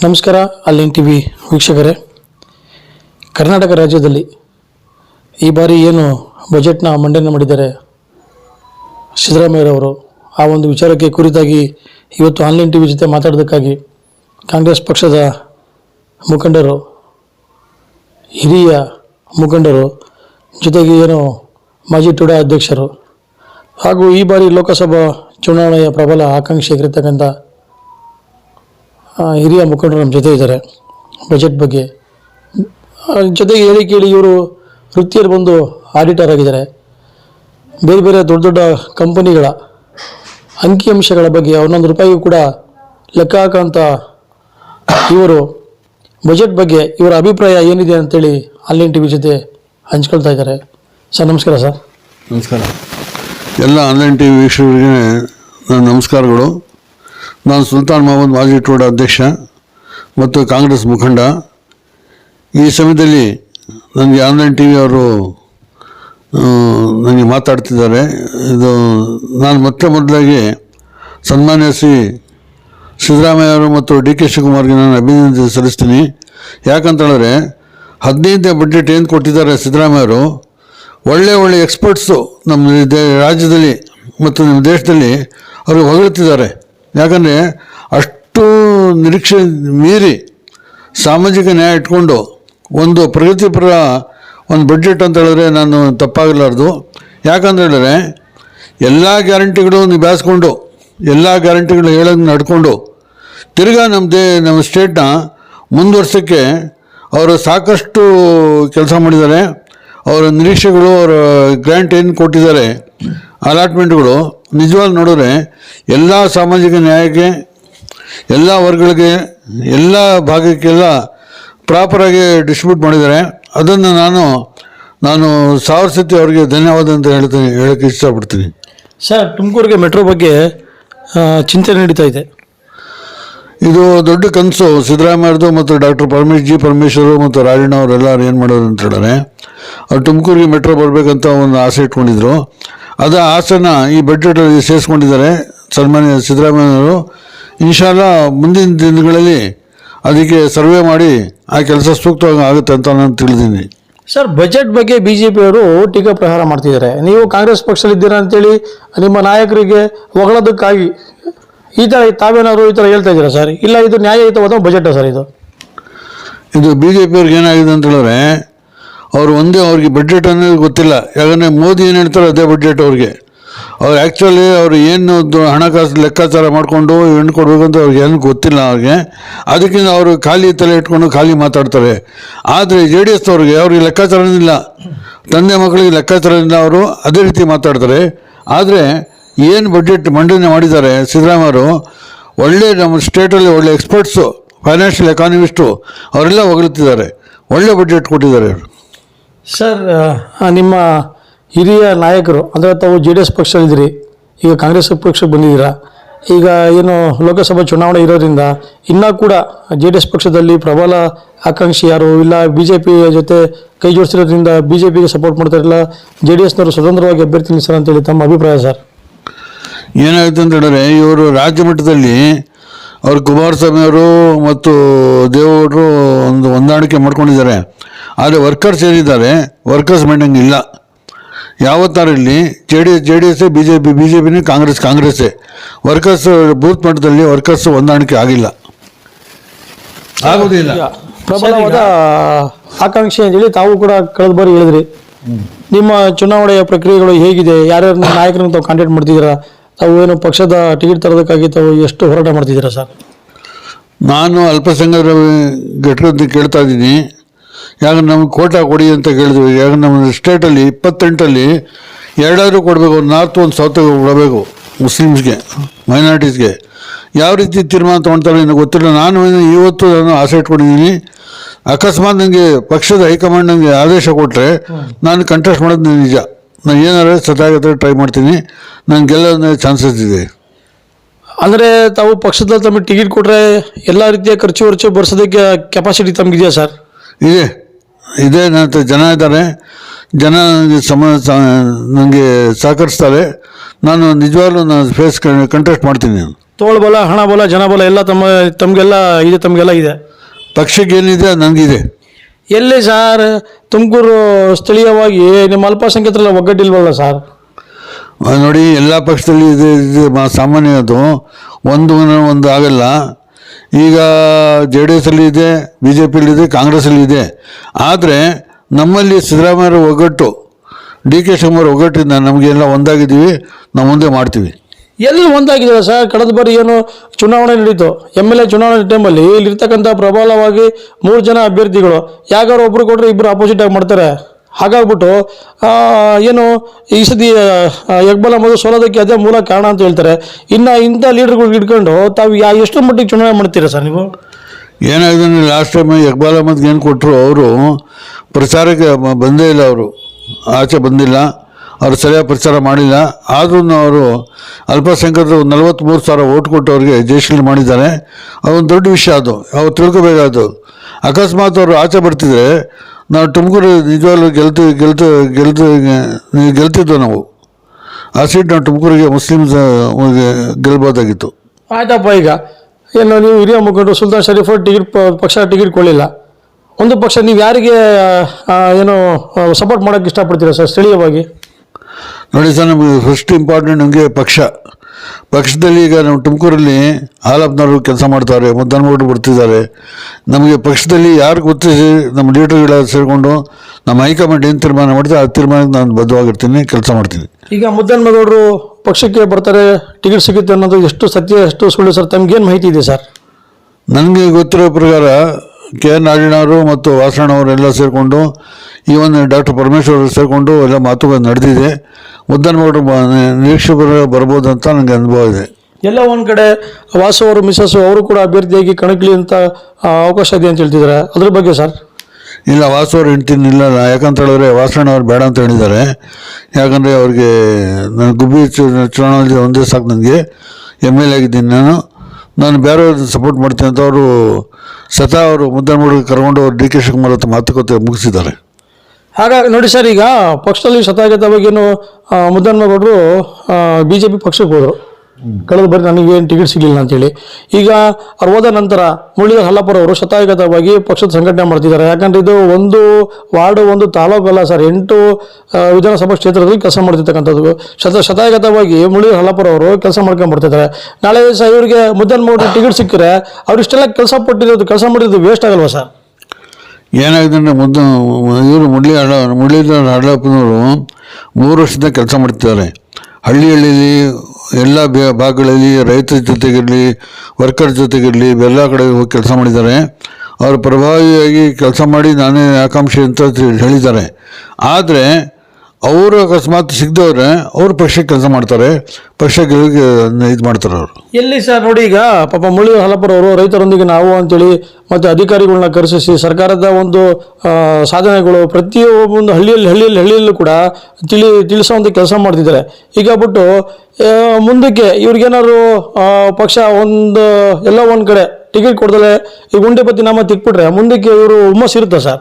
ನಮಸ್ಕಾರ online T V ವೀಕ್ಷಕರೇ. ಕರ್ನಾಟಕ ರಾಜ್ಯದಲ್ಲಿ ಈ ಬಾರಿ ಏನು ಬಜೆಟ್ನ ಮಂಡನೆ ಮಾಡಿದ್ದಾರೆ ಸಿದ್ದರಾಮಯ್ಯರವರು ಆ ಒಂದು ವಿಚಾರಕ್ಕೆ ಕುರಿತಾಗಿ ಇವತ್ತು ಆನ್ಲೈನ್ ಟಿ ವಿ ಜೊತೆ ಮಾತಾಡೋದಕ್ಕಾಗಿ ಕಾಂಗ್ರೆಸ್ ಪಕ್ಷದ ಮುಖಂಡರು ಹಿರಿಯ ಮುಖಂಡರು ಜೊತೆಗೆ ಏನು ಮಾಜಿ ಟುಡಾ ಅಧ್ಯಕ್ಷರು ಹಾಗೂ ಈ ಬಾರಿ ಲೋಕಸಭಾ ಚುನಾವಣೆಯ ಪ್ರಬಲ ಆಕಾಂಕ್ಷಿಯಾಗಿರ್ತಕ್ಕಂಥ ಆ, ಹಿರಿಯ ಮುಖಂಡರು ನಮ್ಮ ಜೊತೆ ಇದ್ದಾರೆ. ಬಜೆಟ್ ಬಗ್ಗೆ. ಜೊತೆಗೆ ಹೇಳಿ ಕೇಳಿ ಇವರು ವೃತ್ತಿಯಲ್ಲಿ ಬಂದು ಆಡಿಟರ್ ಆಗಿದ್ದಾರೆ. ಬೇರೆ ಬೇರೆ ದೊಡ್ಡ ದೊಡ್ಡ ಕಂಪನಿಗಳ ಅಂಕಿಅಂಶಗಳ ಬಗ್ಗೆ ಒಂದೊಂದು ರೂಪಾಯಿಗೂ ಕೂಡ ಲೆಕ್ಕ ಹಾಕೋಂಥ ಇವರು. ಬಜೆಟ್ ಬಗ್ಗೆ ಇವರ ಅಭಿಪ್ರಾಯ ಏನಿದೆ ಅಂತೇಳಿ ಆನ್ಲೈನ್ ಟಿ ವಿ ಜೊತೆ ಹಂಚ್ಕೊಳ್ತಾ ಇದ್ದಾರೆ. ಸರ್, ನಮಸ್ಕಾರ ಸರ್. ನಮಸ್ಕಾರ. ಎಲ್ಲ ಆನ್ಲೈನ್ ಟಿ ವಿ ವೀಕ್ಷಕರಿಗೆ ನನ್ನ ನಮಸ್ಕಾರಗಳು. ನಾನು ಸುಲ್ತಾನ್ ಮೊಹಮ್ಮದ್ ಮಾಜಿ ಟೋಡ ಅಧ್ಯಕ್ಷ ಮತ್ತು ಕಾಂಗ್ರೆಸ್ ಮುಖಂಡ. ಈ ಸಮಯದಲ್ಲಿ ನನಗೆ ಆನ್ಲೈನ್ ಟಿ ವಿ ಅವರು ನನಗೆ ಮಾತಾಡ್ತಿದ್ದಾರೆ. ಇದು ನಾನು ಮೊತ್ತ ಮೊದಲಾಗಿ ಸನ್ಮಾನ್ಯ ಶ್ರೀ ಸಿದ್ದರಾಮಯ್ಯ ಅವರು ಮತ್ತು ಡಿ ಕೆ ಶಿವಕುಮಾರ್ಗೆ ನಾನು ಅಭಿನಂದನೆ ಸಲ್ಲಿಸ್ತೀನಿ. ಯಾಕಂತೇಳಿದ್ರೆ ಹದಿನೈದನೇ ಬಡ್ಜೆಟ್ ಏನು ಕೊಟ್ಟಿದ್ದಾರೆ ಸಿದ್ದರಾಮಯ್ಯ ಅವರು, ಒಳ್ಳೆ ಒಳ್ಳೆ ಎಕ್ಸ್ಪರ್ಟ್ಸು ನಮ್ಮ ರಾಜ್ಯದಲ್ಲಿ ಮತ್ತು ನಮ್ಮ ದೇಶದಲ್ಲಿ ಅವರು ಹೊಗಳ್ತಿದ್ದಾರೆ ಯಾಕಂದರೆ ಅಷ್ಟು ನಿರೀಕ್ಷೆ ಮೀರಿ ಸಾಮಾಜಿಕ ನ್ಯಾಯ ಇಟ್ಕೊಂಡು ಒಂದು ಪ್ರಗತಿಪರ ಒಂದು ಬಜೆಟ್ ಅಂತ ಹೇಳಿದ್ರೆ ನಾನು ತಪ್ಪಾಗಲಾರ್ದು. ಯಾಕಂತ ಹೇಳಿದ್ರೆ ಎಲ್ಲ ಗ್ಯಾರಂಟಿಗಳು ನಿಭಾಯಿಸ್ಕೊಂಡು ಎಲ್ಲ ಗ್ಯಾರಂಟಿಗಳು ಹೇಳೋದು ನಡ್ಕೊಂಡು ತಿರ್ಗಾ ನಮ್ಮ ದೇ ನಮ್ಮ ಸ್ಟೇಟ್ನ ಮುಂದುವರ್ಸೋಕ್ಕೆ ಅವರು ಸಾಕಷ್ಟು ಕೆಲಸ ಮಾಡಿದ್ದಾರೆ. ಅವರ ನಿರೀಕ್ಷೆಗಳು, ಅವರ ಗ್ರ್ಯಾಂಟ್ ಏನು ಕೊಟ್ಟಿದ್ದಾರೆ ಅಲಾಟ್ಮೆಂಟ್ಗಳು ನಿಜವಾಗಿ ನೋಡಿದ್ರೆ ಎಲ್ಲ ಸಾಮಾಜಿಕ ನ್ಯಾಯಕ್ಕೆ ಎಲ್ಲ ವರ್ಗಗಳಿಗೆ ಎಲ್ಲ ಭಾಗಕ್ಕೆಲ್ಲ ಪ್ರಾಪರಾಗಿ ಡಿಸ್ಟ್ರಿಬ್ಯೂಟ್ ಮಾಡಿದ್ದಾರೆ. ಅದನ್ನು ನಾನು ನಾನು ಸಾವಿರ ಸತಿ ಅವರಿಗೆ ಧನ್ಯವಾದ ಅಂತ ಹೇಳ್ತೀನಿ ಹೇಳೋಕ್ಕೆ ಇಷ್ಟಪಡ್ತೀನಿ. ಸರ್ ತುಮಕೂರಿಗೆ ಮೆಟ್ರೋ ಬಗ್ಗೆ ಚಿಂತೆ ಚಿಂತನೆ ನಡೀತಾ ಇದೆ. ಇದು ದೊಡ್ಡ ಕನಸು. ಸಿದ್ದರಾಮಯ್ಯದು ಮತ್ತು ಡಾಕ್ಟರ್ ಪರಮೇಶ್ ಜಿ ಪರಮೇಶ್ವರು ಮತ್ತು ರಾಜಣ್ಣ ಅವರೆಲ್ಲರೂ ಏನು ಮಾಡೋರು ಅಂತ ಹೇಳಿದ್ರೆ ಅವ್ರು ತುಮಕೂರಿಗೆ ಮೆಟ್ರೋ ಬರಬೇಕಂತ ಒಂದು ಆಸೆ ಇಟ್ಕೊಂಡಿದ್ರು. ಅದ ಆಸನ ಈ ಬಜೆಟಲ್ಲಿ ಸೇರಿಸ್ಕೊಂಡಿದ್ದಾರೆ ಸನ್ಮಾನ್ಯ ಸಿದ್ದರಾಮಯ್ಯವರು ಇನ್ಶಾಲ್ಲ ಮುಂದಿನ ದಿನಗಳಲ್ಲಿ ಅದಕ್ಕೆ ಸರ್ವೆ ಮಾಡಿ ಆ ಕೆಲಸ ಸೂಕ್ತವಾಗಿ ಆಗುತ್ತೆ ಅಂತ ನಾನು ತಿಳಿದೀನಿ ಸರ್ ಬಜೆಟ್ ಬಗ್ಗೆ ಬಿಜೆಪಿಯವರು ಟೀಕಾ ಪ್ರಹಾರ ಮಾಡ್ತಿದ್ದಾರೆ. ನೀವು ಕಾಂಗ್ರೆಸ್ ಪಕ್ಷದಲ್ಲಿದ್ದೀರಾ ಅಂತೇಳಿ ನಿಮ್ಮ ನಾಯಕರಿಗೆ ಹೊಗಳೋದಕ್ಕಾಗಿ ಈ ಥರ ತಾವೇನಾದ್ರು ಈ ಥರ ಹೇಳ್ತಾ ಇದ್ದೀರಾ ಸರ್? ಇಲ್ಲ ಇದು ನ್ಯಾಯಯುತವಾದ ಬಜೆಟ್ ಸರ್ ಇದು? ಇದು ಬಿ ಜೆ ಪಿಯವ್ರಿಗೆ ಏನಾಗಿದೆ ಅಂತ ಹೇಳಿದ್ರೆ ಅವರು ಒಂದೇ ಅವ್ರಿಗೆ ಬಡ್ಜೆಟ್ ಅನ್ನೋದು ಗೊತ್ತಿಲ್ಲ. ಯಾಕಂದರೆ ಮೋದಿ ಏನು ಹೇಳ್ತಾರೋ ಅದೇ ಬಡ್ಜೆಟ್ ಅವ್ರಿಗೆ. ಅವ್ರು ಆ್ಯಕ್ಚುಲಿ ಅವರು ಏನು ಹಣಕಾಸು ಲೆಕ್ಕಾಚಾರ ಮಾಡಿಕೊಂಡು ಹೆಣ್ಣು ಕೊಡಬೇಕು ಅಂತ ಅವ್ರಿಗೆ ಏನು ಗೊತ್ತಿಲ್ಲ ಅವ್ರಿಗೆ. ಅದಕ್ಕಿಂತ ಅವರು ಖಾಲಿ ತಲೆ ಇಟ್ಕೊಂಡು ಖಾಲಿ ಮಾತಾಡ್ತಾರೆ. ಆದರೆ ಜೆ ಡಿ ಎಸ್ ಅವ್ರಿಗೆ ಲೆಕ್ಕಾಚಾರನಿಲ್ಲ ತಂದೆ ಮಕ್ಕಳಿಗೆ ಲೆಕ್ಕಾಚಾರದಿಂದ ಅವರು ಅದೇ ರೀತಿ ಮಾತಾಡ್ತಾರೆ. ಆದರೆ ಏನು ಬಡ್ಜೆಟ್ ಮಂಡನೆ ಮಾಡಿದ್ದಾರೆ ಸಿದ್ದರಾಮಯ್ಯವರು ಒಳ್ಳೆ ನಮ್ಮ ಸ್ಟೇಟಲ್ಲಿ ಒಳ್ಳೆ ಎಕ್ಸ್ಪರ್ಟ್ಸು ಫೈನಾನ್ಷಿಯಲ್ ಎಕಾನಮಿಸ್ಟು ಅವರೆಲ್ಲ ಹೊಗಳುತ್ತಿದ್ದಾರೆ ಒಳ್ಳೆ ಬಡ್ಜೆಟ್ ಕೊಟ್ಟಿದ್ದಾರೆ ಅವರು. ಸರ್ ನಿಮ್ಮ ಹಿರಿಯ ನಾಯಕರು, ಅಂದರೆ ತಾವು ಜೆ ಡಿ ಎಸ್ ಪಕ್ಷದಲ್ಲಿದ್ದೀರಿ, ಈಗ ಕಾಂಗ್ರೆಸ್ ಪಕ್ಷಕ್ಕೆ ಬಂದಿದ್ದೀರಾ, ಈಗ ಏನು ಲೋಕಸಭಾ ಚುನಾವಣೆ ಇರೋದ್ರಿಂದ ಇನ್ನೂ ಕೂಡ ಜೆ ಡಿ ಎಸ್ ಪಕ್ಷದಲ್ಲಿ ಪ್ರಬಲ ಆಕಾಂಕ್ಷಿ ಯಾರು ಇಲ್ಲ ಬಿ ಜೆ ಪಿ ಜೊತೆ ಕೈ ಜೋಡಿಸಿರೋದ್ರಿಂದ ಬಿ ಜೆ ಪಿಗೆ ಸಪೋರ್ಟ್ ಮಾಡ್ತಾರಿಲ್ಲ ಜೆ ಡಿ ಎಸ್ನವರು ಸ್ವತಂತ್ರವಾಗಿ ಅಭ್ಯರ್ಥಿ ನಿಲ್ಲಿಸ್ತಾರೆ ಅಂತೇಳಿ ತಮ್ಮ ಅಭಿಪ್ರಾಯ ಸರ್ ಏನಾಗುತ್ತೆ ಅಂತ ಹೇಳಿದ್ರೆ, ಇವರು ರಾಜ್ಯ ಮಟ್ಟದಲ್ಲಿ ಅವರು ಕುಮಾರಸ್ವಾಮಿ ಅವರು ಮತ್ತು ದೇವೇಗೌಡರು ಒಂದು ಹೊಂದಾಣಿಕೆ ಮಾಡ್ಕೊಂಡಿದ್ದಾರೆ. ಆದರೆ ವರ್ಕರ್ಸ್ ಏನಿದ್ದಾರೆ? ವರ್ಕರ್ಸ್ ಮೈಂಡಿಂಗ್ ಇಲ್ಲ. ಯಾವತ್ತಾರಲ್ಲಿ J D S J D S B J P B J ಪಿನೇ Congress ಕಾಂಗ್ರೆಸ್ಸೇ ವರ್ಕರ್ಸ್ ಬೂತ್ ಮಟ್ಟದಲ್ಲಿ ವರ್ಕರ್ಸ್ ಹೊಂದಾಣಿಕೆ ಆಗಿಲ್ಲ. ಆಗೋದಿಲ್ಲ ಪ್ರಬಲವಾದ ಅಂತ ಅಂತೇಳಿ ತಾವು ಕೂಡ ಕಳೆದ ಬಾರಿ ಹೇಳಿದ್ರಿ. ನಿಮ್ಮ ಚುನಾವಣೆಯ ಪ್ರಕ್ರಿಯೆಗಳು ಹೇಗಿದೆ? ಯಾರ್ಯಾರ ನಾಯಕರನ್ನು ತಾವು ಕಾಂಟ್ಯಾಕ್ಟ್ ಮಾಡ್ತಿದ್ದೀರಾ? ತಾವು ಏನು ಪಕ್ಷದ ಟಿಕೆಟ್ ತರೋದಕ್ಕಾಗಿ ತಾವು ಎಷ್ಟು ಹೋರಾಟ ಮಾಡ್ತಿದ್ದೀರಾ ಸರ್? ನಾನು ಅಲ್ಪಸಂಖ್ಯಾತರ ಘಟಕದ ಕೇಳ್ತಾ ಇದ್ದೀನಿ. ಯಾಕಂದ್ರೆ ನಮ್ಗೆ ಕೋಟಾ ಕೊಡಿ ಅಂತ ಕೇಳಿದ್ವಿ. ಯಾಕಂದ್ರೆ ನಮ್ಮ ಸ್ಟೇಟಲ್ಲಿ ಇಪ್ಪತ್ತೆಂಟಲ್ಲಿ ಎರಡಾದರೂ ಕೊಡಬೇಕು, ಒಂದು ನಾರ್ತ್, ಒಂದು ಸೌತ್ ಕೊಡಬೇಕು ಮುಸ್ಲಿಮ್ಸ್ಗೆ ಮೈನಾರಿಟೀಸ್ಗೆ ಯಾವ ರೀತಿ ತೀರ್ಮಾನ ತೊಗೊಳ್ತಾರೆ ನನಗೆ ಗೊತ್ತಿಲ್ಲ. ನಾನು ಇವತ್ತು ನಾನು ಆಸೆ ಇಟ್ಕೊಂಡಿದ್ದೀನಿ ಅಕಸ್ಮಾತ್ ನನಗೆ ಪಕ್ಷದ ಹೈಕಮಾಂಡ್ ನನಗೆ ಆದೇಶ ಕೊಟ್ಟರೆ ನಾನು ಕಂಟೆಸ್ಟ್ ಮಾಡೋದು ನಿಜ. ನಾನು ಏನಾದ್ರು ಸದಾಗತ್ತೆ ಟ್ರೈ ಮಾಡ್ತೀನಿ. ನಾನು ಗೆಲ್ಲೋ ಚಾನ್ಸಸ್ ಇದೆ. ಅಂದರೆ ತಾವು ಪಕ್ಷದ ತಮಗೆ ಟಿಕೆಟ್ ಕೊಟ್ಟರೆ ಎಲ್ಲ ರೀತಿಯ ಖರ್ಚು ವರ್ಚು ಬರ್ಸೋದಕ್ಕೆ ಕೆಪಾಸಿಟಿ ತಮಗಿದೆಯಾ ಸರ್ ಇದೆ. ಇದೆ ನನ್ನ ಜನ ಇದ್ದಾರೆ. ಜನ ನನಗೆ ಸಮ ನನಗೆ ಸಹಕರಿಸ್ತಾರೆ. ನಾನು ನಿಜವಾಗ್ಲೂ ನಾನು ಫೇಸ್ ಕಂಟೆಸ್ಟ್ ಮಾಡ್ತೀನಿ ನಾನು. ತೋಳ್ಬಲ ಹಣ ಬಲ ಜನ ಬಲ ಎಲ್ಲ ತಮ್ಮ ತಮಗೆಲ್ಲ ಇದೆ ತಮಗೆಲ್ಲ ಇದೆ. ಪಕ್ಷಕ್ಕೆ ಏನಿದೆ ನನಗಿದೆ ಎಲ್ಲಿ ಸರ್? ತುಮಕೂರು ಸ್ಥಳೀಯವಾಗಿ ನಿಮ್ಮ ಅಲ್ಪಸಂಖ್ಯಾತರೆಲ್ಲ ಒಗ್ಗಟ್ಟಿಲ್ವಲ್ಲ ಸರ್? ನೋಡಿ ಎಲ್ಲ ಪಕ್ಷದಲ್ಲಿ ಇದೆ ಇದು ಮಾ- ಸಾಮಾನ್ಯ ಅದು. ಒಂದು ಒಂದು ಆಗಲ್ಲ. ಈಗ ಜೆ ಡಿ ಎಸ್ ಅಲ್ಲಿ ಇದೆ ಬಿ ಜೆ ಪಿಯಲ್ಲಿ ಇದೆ ಕಾಂಗ್ರೆಸ್ಸಲ್ಲಿ ಇದೆ. ಆದರೆ ನಮ್ಮಲ್ಲಿ ಸಿದ್ದರಾಮಯ್ಯ ಒಗ್ಗಟ್ಟು, ಡಿ ಕೆ ಶಿವಕುಮಾರ್ ಒಗ್ಗಟ್ಟಿಂದ ನಮಗೆಲ್ಲ ಒಂದಾಗಿದ್ದೀವಿ, ನಾವು ಮುಂದೆ ಮಾಡ್ತೀವಿ. ಎಲ್ಲಿ ಒಂದಾಗಿದ್ದಾರೆ ಸರ್, ಕಳೆದ ಬಾರಿ ಏನು ಚುನಾವಣೆ ನಡೀತು, ಎಂ ಎಲ್ ಎ ಚುನಾವಣೆ ಟೈಮಲ್ಲಿ ಇಲ್ಲಿರ್ತಕ್ಕಂಥ ಪ್ರಬಲವಾಗಿ ಮೂರು ಜನ ಅಭ್ಯರ್ಥಿಗಳು ಯಾರೋ ಒಬ್ರು ಕೊಟ್ಟರೆ ಇಬ್ಬರು ಅಪೋಸಿಟ್ ಆಗಿ ಮಾಡ್ತಾರೆ. ಹಾಗಾಗ್ಬಿಟ್ಟು ಏನು ಈ ಸತಿ ಆ, ಯಗ್ಬಲ ಮೊದಲು ಸೋಲೋದಕ್ಕೆ ಅದೇ ಮೂಲ ಕಾರಣ ಅಂತ ಹೇಳ್ತಾರೆ. ಇನ್ನು ಇಂಥ ಲೀಡರ್ಗಳು ಇಟ್ಕೊಂಡು ತಾವು ಯಾ ಎಷ್ಟು ಮಟ್ಟಿಗೆ ಚುನಾವಣೆ ಮಾಡ್ತೀರಾ ಸರ್ ನೀವು? ಏನಾಗಿದೆ ಲಾಸ್ಟ್ ಟೈಮ್ ಇಕ್ಬಾಲ್ ಅಹಮದ್ಗೆ ಏನು ಕೊಟ್ಟರು ಅವರು ಪ್ರಚಾರಕ್ಕೆ ಬಂದೇ ಇಲ್ಲ ಅವರು. ಆಚೆ ಬಂದಿಲ್ಲ. ಅವರು ಸರಿಯಾಗಿ ಪ್ರಚಾರ ಮಾಡಿಲ್ಲ. ಆದ್ರೂ ಅವರು ಅಲ್ಪಸಂಖ್ಯಾತರು ನಲವತ್ತ್ಮೂರು ಸಾವಿರ ಓಟ್ ಕೊಟ್ಟು ಅವ್ರಿಗೆ ಮಾಡಿದ್ದಾರೆ. ಅದೊಂದು ದೊಡ್ಡ ವಿಷಯ ಅದು. ಅವ್ರು ತಿಳ್ಕೊಬೇಕಾದ್ದು ಅಕಸ್ಮಾತ್ ಅವರು ಆಚೆ ಬರ್ತಿದ್ರೆ ನಾವು ತುಮಕೂರು ನಿಜವಾಗ್ಲೂ ಗೆಲ್ತು ಗೆಲ್ತು ಗೆಲ್ತು ಗೆಲ್ತಿದ್ವು ನಾವು. ಆ ಸೀಟ್ ನಾವು ತುಮಕೂರಿಗೆ ಮುಸ್ಲಿಮ್ಸ್ ಗೆಲ್ಬೋದಾಗಿತ್ತು. ಆಯ್ತಪ್ಪ ಈಗ. ಏನು ನೀವು ಹಿರಿಯ ಮುಖಂಡರು ಸುಲ್ತಾನ್ ಶರೀಫ್ ಟಿಕೆಟ್ ಪಕ್ಷ ಟಿಕೆಟ್ ಕೊಡಲಿಲ್ಲ. ಒಂದು ಪಕ್ಷ ನೀವು ಯಾರಿಗೆ ಏನು ಸಪೋರ್ಟ್ ಮಾಡೋಕ್ಕೆ ಇಷ್ಟಪಡ್ತೀರಾ ಸರ್ ಸ್ಥಳೀಯವಾಗಿ? ನೋಡಿ ಸರ್ ನಮಗೆ ಫಸ್ಟ್ ಇಂಪಾರ್ಟೆಂಟ್ ನಮಗೆ ಪಕ್ಷ. ಪಕ್ಷದಲ್ಲಿ ಈಗ ನಾವು ತುಮಕೂರಲ್ಲಿ ಹಾಲಪ್ಪನವರು ಕೆಲಸ ಮಾಡ್ತಾರೆ ಮುದ್ದನಗೌಡರು ಬರ್ತಿದ್ದಾರೆ. ನಮಗೆ ಪಕ್ಷದಲ್ಲಿ ಯಾರು ಗೊತ್ತಿಸಿ ನಮ್ಮ ಲೀಡರ್ಗಳ ಸೇರಿಕೊಂಡು ನಮ್ಮ ಹೈಕಮಾಂಡ್ ಏನು ತೀರ್ಮಾನ ಮಾಡ್ತಾರೆ ಆ ತೀರ್ಮಾನಕ್ಕೆ ನಾನು ಬದ್ಧವಾಗಿರ್ತೀನಿ ಕೆಲಸ ಮಾಡ್ತೀನಿ. ಈಗ ಮುದ್ದನ್ಮಗೌಡರು ಪಕ್ಷಕ್ಕೆ ಬರ್ತಾರೆ ಟಿಕೆಟ್ ಸಿಗುತ್ತೆ ಅನ್ನೋದು ಎಷ್ಟು ಸತ್ಯ ಎಷ್ಟು ಸುಳ್ಳು ಸರ್? ತಮ್ಗೇನು ಮಾಹಿತಿ ಇದೆ ಸರ್? ನನಗೆ ಗೊತ್ತಿರೋ ಪ್ರಕಾರ ಕೆ ಎನ್ ನಾರಾಯಣವರು ಮತ್ತು ವಾಸಣ್ಣವರೆಲ್ಲ ಸೇರಿಕೊಂಡು ಈ ಒಂದು ಡಾಕ್ಟರ್ ಪರಮೇಶ್ವರ್ ಅವರು ಸೇರಿಕೊಂಡು ಎಲ್ಲ ಮಾತುಕತೆ ನಡೆದಿದೆ. ಮುದ್ದನಗೌಡರು ನಿರೀಕ್ಷಕರು ಬರ- ಬರ್ಬೋದು ಅಂತ ನನಗೆ ಅನುಭವ ಇದೆ. ಎಲ್ಲ ಒಂದು ಕಡೆ ವಾಸು ಅವರು ಮಿಸಸ್ ಅವರು ಕೂಡ ಅಭ್ಯರ್ಥಿಯಾಗಿ ಕಣಕ್ಲಿ ಅಂತ ಅವಕಾಶ ಇದೆ ಅಂತ ಹೇಳ್ತಿದ್ದಾರೆ. ಅದ್ರ ಬಗ್ಗೆ ಸರ್? ಇಲ್ಲ ವಾಸು ಹೆಣ್ತೀನಿ ಹೆಂಡ್ತಿ ನಿಲ್ಲಲ್ಲ ಯಾಕಂತ ಹೇಳಿದ್ರೆ ವಾಸಣ್ಣ ಅವ್ರು ಬೇಡ ಅಂತ ಹೇಳಿದ್ದಾರೆ. ಯಾಕಂದರೆ ಅವ್ರಿಗೆ ನಾನು ಗುಬ್ಬಿ ಚುನಾವಣೆಯಲ್ಲಿ ಒಂದೇ ಸಾಕು ನನಗೆ. ಎಂ ಎಲ್ ಎ ಆಗಿದ್ದೀನಿ ನಾನು. ನಾನು ಬೇರೆಯವ್ರಿಗೆ ಸಪೋರ್ಟ್ ಮಾಡ್ತೀನಿ ಅಂತ ಅವರು ಸತಾ ಅವರು ಮುದ್ದನಗೌಡರಿಗೆ ಕರ್ಕೊಂಡು ಡಿ ಕೆ ಶಿವಕುಮಾರ್ ಹತ್ರ ಮಾತುಕತೆ ಮುಗಿಸಿದ್ದಾರೆ. ಹಾಗಾಗಿ ನೋಡಿ ಸರ್, ಈಗ ಪಕ್ಷದಲ್ಲಿ ಶತಾಗತವಾಗಿಏನು ಮುದ್ದನ್ಮಗೌಡರು ಬಿ ಜೆ ಪಿ ಪಕ್ಷಕ್ಕೆ ಹೋದರು. ಕಳೆದ ಬರೀ ನನಗೆ ಏನು ಟಿಕೆಟ್ ಸಿಗಲಿಲ್ಲ ಅಂತೇಳಿ. ಈಗ ಅವ್ರು ಹೋದ ನಂತರ ಮುರಳೀಧರ್ ಹಲ್ಲಪ್ಪರ್ ಅವರು ಶತಾಯಗತವಾಗಿ ಪಕ್ಷದ ಸಂಘಟನೆ ಮಾಡ್ತಿದ್ದಾರೆ. ಯಾಕಂದ್ರೆ ಇದು ಒಂದು ವಾರ್ಡು, ಒಂದು ತಾಲೂಕು ಅಲ್ಲ ಸರ್. ಎಂಟು ವಿಧಾನಸಭಾ ಕ್ಷೇತ್ರದಲ್ಲಿ ಕೆಲಸ ಮಾಡ್ತಿರ್ತಕ್ಕಂಥದ್ದು. ಶತ, ಶತಾಯುಗತವಾಗಿ ಮುರಳೀಧರ್ ಹಲ್ಲಪ್ಪರ್ ಅವರು ಕೆಲಸ ಮಾಡ್ಕೊಂಡು ಬರ್ತಿದ್ದಾರೆ. ನಾಳೆ ಸಹ ಇವರಿಗೆ ಮುದ್ದನ್ ಮುದ್ದನ್ಮಗೌಡರು ಟಿಕೆಟ್ ಸಿಕ್ಕರೆ ಅವ್ರು ಇಷ್ಟೆಲ್ಲ ಕೆಲಸ ಪಟ್ಟಿರೋದು ಕೆಲಸ ಮಾಡಿರೋದು ವೇಸ್ಟ್ ಆಗಲ್ವಾ ಸರ್? ಏನಾಗಿದೆ ಅಂದರೆ ಮುದ್ದು, ಇವರು ಮುರಳಿ ಹಡ ಮುರಳೀಧರ ಹಡಪ್ಪನವರು ಮೂರು ವರ್ಷದಿಂದ ಕೆಲಸ ಮಾಡ್ತಿದ್ದಾರೆ. ಹಳ್ಳಿ ಹಳ್ಳಿಲಿ ಎಲ್ಲ ಭಾಗಗಳಲ್ಲಿ ರೈತರ ಜೊತೆಗಿರಲಿ ವರ್ಕರ್ ಜೊತೆಗಿರಲಿ ಎಲ್ಲ ಕಡೆ ಹೋಗಿ ಕೆಲಸ ಮಾಡಿದ್ದಾರೆ. ಅವರು ಪ್ರಭಾವಿಯಾಗಿ ಕೆಲಸ ಮಾಡಿ ನಾನೇ ಆಕಾಂಕ್ಷೆ ಅಂತ ಹೇಳಿದ್ದಾರೆ. ಆದರೆ ಅವರು ಅಕಸ್ಮಾತ್ ಸಿಗದವ್ರೆ, ಅವ್ರು ಪಕ್ಷಕ್ಕೆ ಕೆಲಸ ಮಾಡ್ತಾರೆ, ಪಕ್ಷಕ್ಕೆ ಇದು ಮಾಡ್ತಾರೆ ಅವರು. ಎಲ್ಲಿ ಸರ್ ನೋಡಿ ಈಗ, ಪಾಪ ಮುಳಿ ಹಲಪರವರು ರೈತರೊಂದಿಗೆ ನಾವು ಅಂತೇಳಿ ಮತ್ತೆ ಅಧಿಕಾರಿಗಳನ್ನ ಕರೆಸಿಸಿ, ಸರ್ಕಾರದ ಒಂದು ಸಾಧನೆಗಳು ಪ್ರತಿಯೊಂದು ಹಳ್ಳಿಯಲ್ಲಿ ಹಳ್ಳಿಯಲ್ಲಿ, ಹಳ್ಳಿಯಲ್ಲೂ ಕೂಡ ತಿಳಿ ಒಂದು ಕೆಲಸ ಮಾಡ್ತಿದ್ದಾರೆ. ಈಗ ಬಿಟ್ಟು ಮುಂದಕ್ಕೆ ಇವ್ರಿಗೇನಾದ್ರು ಪಕ್ಷ ಒಂದು, ಎಲ್ಲ ಒಂದು ಕಡೆ ಟಿಕೆಟ್ ಕೊಡ್ದಲೆ, ಈ ಗುಂಡೆಪತಿ ನಾಮ ತಿಕ್ಬಿಟ್ರೆ, ಮುಂದಕ್ಕೆ ಇವರು ಹುಮ್ಮಸ್ ಇರುತ್ತೆ ಸರ್?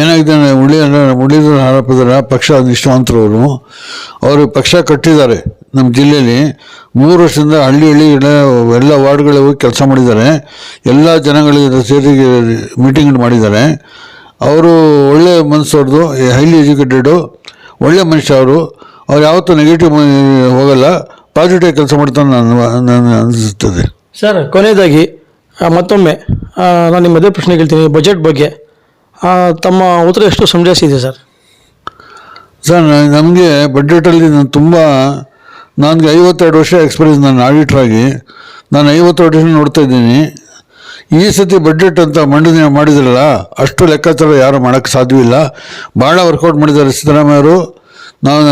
ಏನಾಗಿದೆ ಅಂದರೆ ಮುರಳಿ ಮುರಳೀಧರ ಆರೋಪದರ ಪಕ್ಷ ನಿಷ್ಠಾವಂತರವರು. ಅವರು ಪಕ್ಷ ಕಟ್ಟಿದ್ದಾರೆ ನಮ್ಮ ಜಿಲ್ಲೆಯಲ್ಲಿ. ಮೂರು ವರ್ಷದಿಂದ ಹಳ್ಳಿ ಹಳ್ಳಿ ಎಲ್ಲ ವಾರ್ಡ್ಗಳಿಗೆ ಹೋಗಿ ಕೆಲಸ ಮಾಡಿದ್ದಾರೆ. ಎಲ್ಲ ಜನಗಳಿಗೆ ಸೇರಿ ಮೀಟಿಂಗ್ ಮಾಡಿದ್ದಾರೆ. ಅವರು ಒಳ್ಳೆ ಮನಸ್ಸವ್ರದ್ದು ಹೈಲಿ ಎಜುಕೇಟೆಡು ಒಳ್ಳೆಯ ಮನುಷ್ಯ ಅವರು. ಅವ್ರು ಯಾವತ್ತೂ ನೆಗೆಟಿವ್ ಹೋಗಲ್ಲ ಪಾಸಿಟಿವ್ ಕೆಲಸ ಮಾಡ್ತಾನೆ ನಾನು ನಾನು ಅನಿಸುತ್ತದೆ. ಸರ್, ಕೊನೆಯದಾಗಿ ಮತ್ತೊಮ್ಮೆ ನಾನು ನಿಮ್ಮದೇ ಪ್ರಶ್ನೆ ಕೇಳ್ತೀನಿ. ಬಜೆಟ್ ಬಗ್ಗೆ. ತಮ್ಮ ಉತ್ತರ ಎಷ್ಟು? ಸಮಜಾಯಿಸಿದೆ ಸರ್. ಸರ್ ನಮಗೆ ಬಡ್ಜೆಟಲ್ಲಿ ನಾನು ತುಂಬ ನನಗೆ ಐವತ್ತೆರಡು ವರ್ಷ ಎಕ್ಸ್ಪೀರಿಯನ್ಸ್ ನಾನು ಆಡಿಟ್ರಾಗಿ. ನಾನು ಐವತ್ತು ವರ್ಷ ನೋಡ್ತಾ ಇದ್ದೀನಿ. ಈ ಸತಿ ಬಡ್ಜೆಟ್ ಅಂತ ಮಂಡನೆ ಮಾಡಿದ್ರಲ್ಲ, ಅಷ್ಟು ಲೆಕ್ಕಾಚಾರ ಯಾರು ಮಾಡೋಕ್ಕೆ ಸಾಧ್ಯವಿಲ್ಲ ಭಾಳ ವರ್ಕೌಟ್ ಮಾಡಿದ್ದಾರೆ ಸಿದ್ದರಾಮಯ್ಯವರು ನಾನು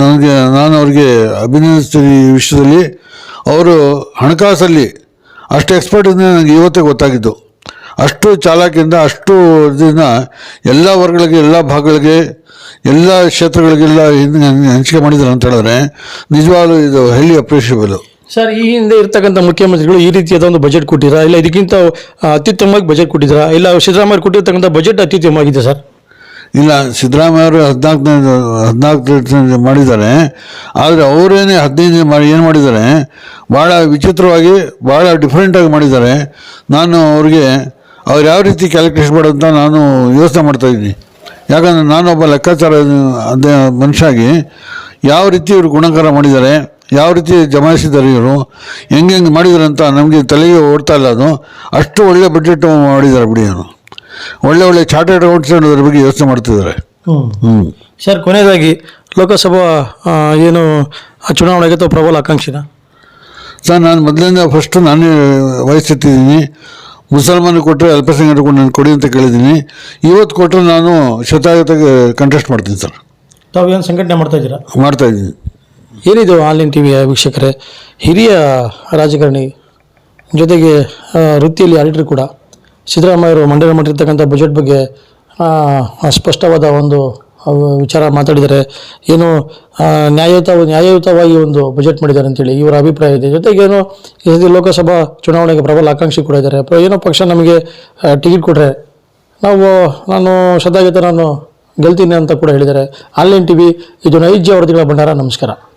ನನಗೆ ನಾನು ಅವ್ರಿಗೆ ಅಭಿನಂದಿಸ್ತೀನಿ ಈ ವಿಷಯದಲ್ಲಿ. ಅವರು ಹಣಕಾಸಲ್ಲಿ ಅಷ್ಟು ಎಕ್ಸ್ಪರ್ಟ್ ನನಗೆ ಇವತ್ತೇ ಗೊತ್ತಾಗಿದ್ದು. ಅಷ್ಟು ಚಾಲಾಕಿಯಿಂದ ಅಷ್ಟು ಇದನ್ನ ಎಲ್ಲ ವರ್ಗಗಳಿಗೆ ಎಲ್ಲ ಭಾಗಗಳಿಗೆ ಎಲ್ಲ ಕ್ಷೇತ್ರಗಳಿಗೆಲ್ಲ ಹಂಚಿಕೆ ಮಾಡಿದ್ದಾರೆ ಅಂತ ಹೇಳಿದ್ರೆ ನಿಜವಾಗ್ಲೂ ಇದು ಹೈಲಿ ಅಪ್ರಿಷಿಯಬಲ್ ಸರ್ ಈ ಹಿಂದೆ ಇರ್ತಕ್ಕಂಥ ಮುಖ್ಯಮಂತ್ರಿಗಳು ಈ ರೀತಿಯಾದ ಒಂದು ಬಜೆಟ್ ಕೊಟ್ಟಿರಾ ಇಲ್ಲ ಇದಕ್ಕಿಂತ ಅತ್ಯುತ್ತಮವಾಗಿ ಬಜೆಟ್ ಕೊಟ್ಟಿದ್ದೀರಾ ಇಲ್ಲ ಸಿದ್ದರಾಮಯ್ಯ ಕೊಟ್ಟಿರ್ತಕ್ಕಂಥ ಬಜೆಟ್ ಅತ್ಯುತ್ತಮವಾಗಿದೆ ಸರ್? ಇಲ್ಲ ಸಿದ್ದರಾಮಯ್ಯ ಅವರು ಹದಿನಾಲ್ಕನೇ ಹದಿನಾಲ್ಕು ಮಾಡಿದ್ದಾರೆ. ಆದರೆ ಅವರೇನೇ ಹದಿನೈದು ಮಾಡಿ ಏನು ಮಾಡಿದ್ದಾರೆ? ಭಾಳ ವಿಚಿತ್ರವಾಗಿ ಭಾಳ ಡಿಫ್ರೆಂಟಾಗಿ ಮಾಡಿದ್ದಾರೆ. ನಾನು ಅವ್ರಿಗೆ ಅವ್ರು ಯಾವ ರೀತಿ ಕ್ಯಾಲ್ಕುಲೇಷನ್ ಮಾಡೋದು ಅಂತ ನಾನು ಯೋಚನೆ ಮಾಡ್ತಾಯಿದ್ದೀನಿ ಯಾಕಂದರೆ ನಾನೊಬ್ಬ ಲೆಕ್ಕಾಚಾರ ಅದೇ ಮನುಷ್ಯಾಗಿ ಯಾವ ರೀತಿ ಇವರು ಗುಣಕಾರ ಮಾಡಿದ್ದಾರೆ ಯಾವ ರೀತಿ ಜಮಾಯಿಸಿದ್ದಾರೆ ಇವರು ಹೆಂಗೆ ಹೆಂಗೆ ಮಾಡಿದ್ದಾರೆ ಅಂತ ನಮಗೆ ತಲೆಗೆ ಓಡ್ತಾ ಇಲ್ಲ ಅದು ಅಷ್ಟು ಒಳ್ಳೆ ಬಜೆಟ್ ಮಾಡಿದ್ದಾರೆ ಬಿಡಿ ಅವರು. ಒಳ್ಳೆ ಒಳ್ಳೆ ಚಾರ್ಟೆಡ್ ಅಕೌಂಟ್ಸ್ ಅನ್ನೋದ್ರ ಬಗ್ಗೆ ಯೋಚನೆ ಮಾಡ್ತಿದ್ದಾರೆ ಹ್ಞೂ ಸರ್ ಕೊನೆಯದಾಗಿ ಲೋಕಸಭಾ ಏನು ಚುನಾವಣೆಗೆ ತಾವು ಪ್ರಬಲ ಆಕಾಂಕ್ಷಿನ? ಸರ್ ನಾನು ಮೊದಲಿಂದ ಫಸ್ಟು ನಾನೇ ವಹಿಸ್ತಿದ್ದೀನಿ. ಮುಸಲ್ಮಾನ ಕೊಟ್ಟರೆ ಅಲ್ಪಸಂಖ್ಯಾತರು ನಾನು ಕೊಡಿ ಅಂತ ಕೇಳಿದ್ದೀನಿ. ಇವತ್ತು ಕೊಟ್ಟರೆ ನಾನು ಶತಾಯತಾಗಿ ಕಂಟೆಸ್ಟ್ ಮಾಡ್ತೀನಿ ಸರ್. ತಾವು ಏನು ಸಂಘಟನೆ ಮಾಡ್ತಾ ಇದ್ದೀರಾ? ಮಾಡ್ತಾ ಇದ್ದೀನಿ. ಏನಿದು ಆನ್ಲೈನ್ ಟಿ ವಿಯ ವೀಕ್ಷಕರೇ? ಹಿರಿಯ ರಾಜಕಾರಣಿ ಜೊತೆಗೆ ವೃತ್ತಿಯಲ್ಲಿ ಆಡಿಟರ್ ಕೂಡ. ಸಿದ್ದರಾಮಯ್ಯರು ಮಂಡನೆ ಮಾಡಿರ್ತಕ್ಕಂಥ ಬಜೆಟ್ ಬಗ್ಗೆ ಸ್ಪಷ್ಟವಾದ ಒಂದು ವಿಚಾರ ಮಾತಾಡಿದ್ದಾರೆ ಏನು ನ್ಯಾಯಯುತ, ನ್ಯಾಯಯುತವಾಗಿ ಒಂದು ಬಜೆಟ್ ಮಾಡಿದ್ದಾರೆ ಅಂತೇಳಿ ಇವರ ಅಭಿಪ್ರಾಯ ಇದೆ. ಜೊತೆಗೆ ಏನು, ಈ ಸತಿ ಲೋಕಸಭಾ ಚುನಾವಣೆಗೆ ಪ್ರಬಲ ಆಕಾಂಕ್ಷಿ ಕೂಡ ಇದ್ದಾರೆ. ಏನೋ ಪಕ್ಷ ನಮಗೆ ಟಿಕೆಟ್ ಕೊಟ್ಟರೆ ನಾವು, ನಾನು ಸದಾಗತ ನಾನು ಗೆಲ್ತೀನಿ ಅಂತ ಕೂಡ ಹೇಳಿದ್ದಾರೆ. ಆನ್ಲೈನ್ ಟಿ ವಿ ಇದು ನೈಜ ವರದಿಗಳ ಭಂಡಾರ. ನಮಸ್ಕಾರ.